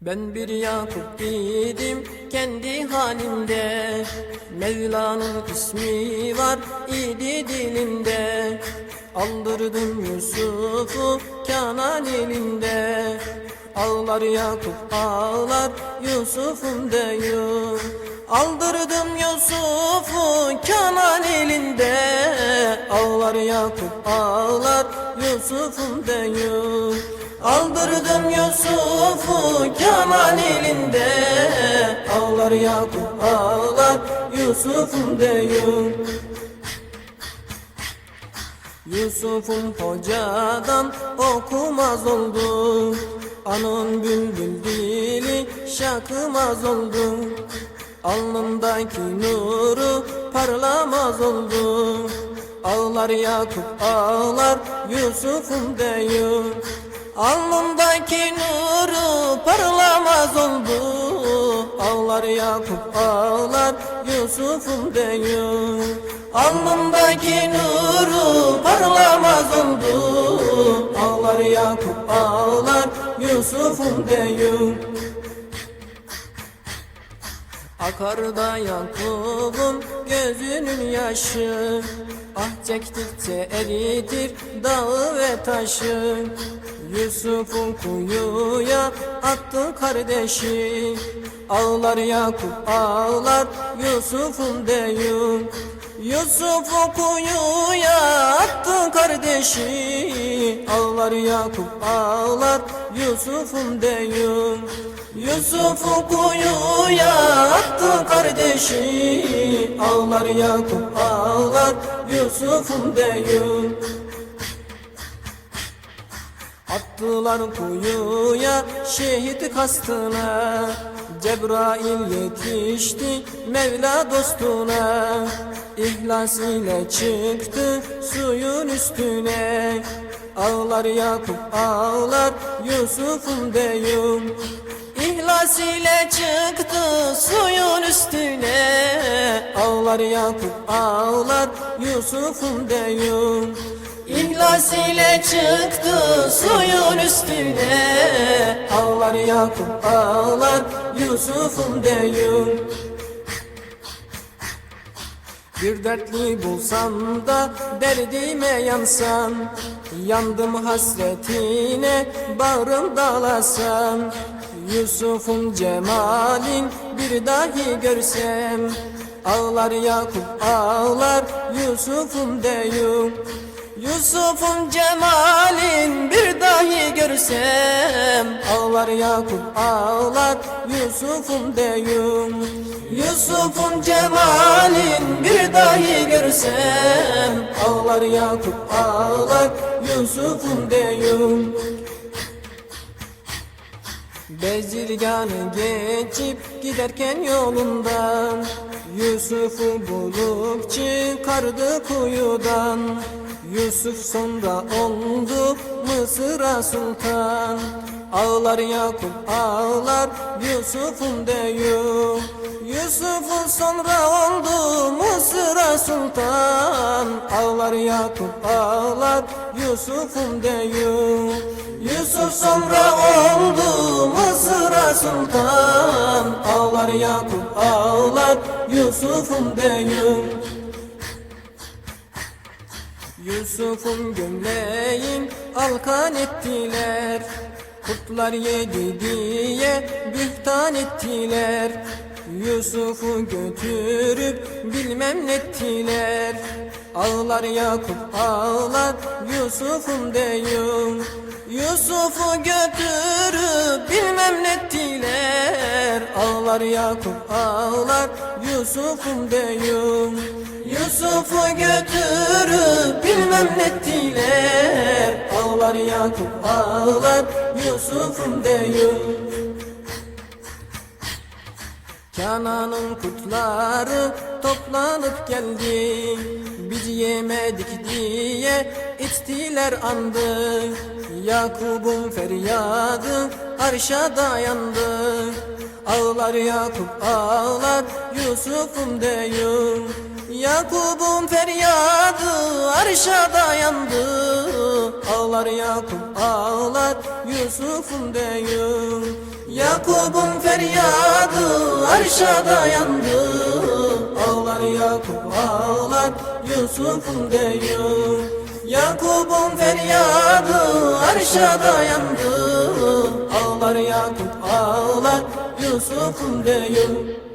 Ben bir Yakup idim kendi halimde. Mevla'nın ismi var idi dilimde. Aldırdım Yusuf'u Kanan elinde. Ağlar Yakup ağlar Yusuf'um deyim Aldırdım Yusuf'u Kanan elinde. Ağlar Yakup ağlar Yusuf'um deyim Aldırdım Yusuf'u Kemal elinde. Ağlar Yakup ağlar Yusuf'um deyim Yusuf'um hocadan okumaz oldu. Anın bülbül dili şakımaz oldu. Alnındaki nuru parlamaz oldu. Ağlar Yakup ağlar Yusuf'um deyim Alnındaki nuru parlamaz oldu. Ağlar Yakup ağlar Yusuf'um deyim Alnındaki nuru parlamaz oldu. Ağlar Yakup ağlar Yusuf'um deyim Akar da Yakup'un gözünün yaşı. Ah çektikçe eritir dağı ve taşı Yusuf'un kuyuya attı kardeşi. Ağlar Yakup ağlar Yusuf'un deyim. Yusuf'u kuyuya attı kardeşi. Ağlar Yakup ağlar Yusuf'un deyim. Yusuf'u kuyuya attı kardeşi. Ağlar Yakup ağlar Yusuf'um deyim Attılar kuyuya şehit kastına Cebrail yetişti Mevla dostuna. İhlas ile çıktı suyun üstüne. Ağlar Yakup ağlar Yusuf'um deyim İhlas ile çıktı suyun üstüne. Ağlar Yakup ağlar Yusuf'um deyim İhlas ile çıktı suyun üstüne. Ağlar Yakup ağlar Yusuf'um deyim. Bir dertli bulsam da derdime yansan Yandım hasretine bağrım dalasam. Yusuf'un cemalin bir dahi görsem Ağlar Yakup ağlar Yusuf'um deyim Yusuf'un cemalin bir dahi görsem Ağlar Yakup ağlar Yusuf'um deyim. Yusuf'un cemalin bir dahi görsem Ağlar Yakup ağlar Yusuf'um deyim. Bezirganı geçip giderken yolundan Yusuf'u bulup çıkardı kuyudan. Yusuf sonra oldu Mısır'a sultan. Ağlar Yakup ağlar Yusuf'un deyim Yusuf'un sonra oldu Mısır'a sultan. Ağlar Yakup ağlar Yusuf'un deyim Yusuf sonra oldu Mısır'a sultan. Ağlar Yakup ağlar Yusuf'un deyim Yusuf'un gömleğin alkan ettiler. Kurtlar yedi diye bühtan ettiler. Yusuf'u götürüp bilmem nettiler Ağlar Yakup ağlar. Yusuf'um deyim Yusuf'u götürüp bilmem nettiler Ağlar Yakup ağlar. Yusuf'um deyim Yusuf'u götürüp bilmem nettiler Ağlar Yakup ağlar. Yusuf'um deyim Kanan'ın kutları toplanıp geldi Biz yemedik diye içtiler andı. Yakup'un feryadı arşa dayandı. Ağlar Yakup ağlar Yusuf'um deyim Yakup'un feryadı arşa dayandı. Ağlar Yakup ağlar Yusuf'um Yakup Yakup'un feryadı arşa dayandı. Ağlar Yakup ağlar Yusuf'un diyor Yakup'un feryadı arşa dayandı Ağlar Yakup ağlar Yusuf'un diyor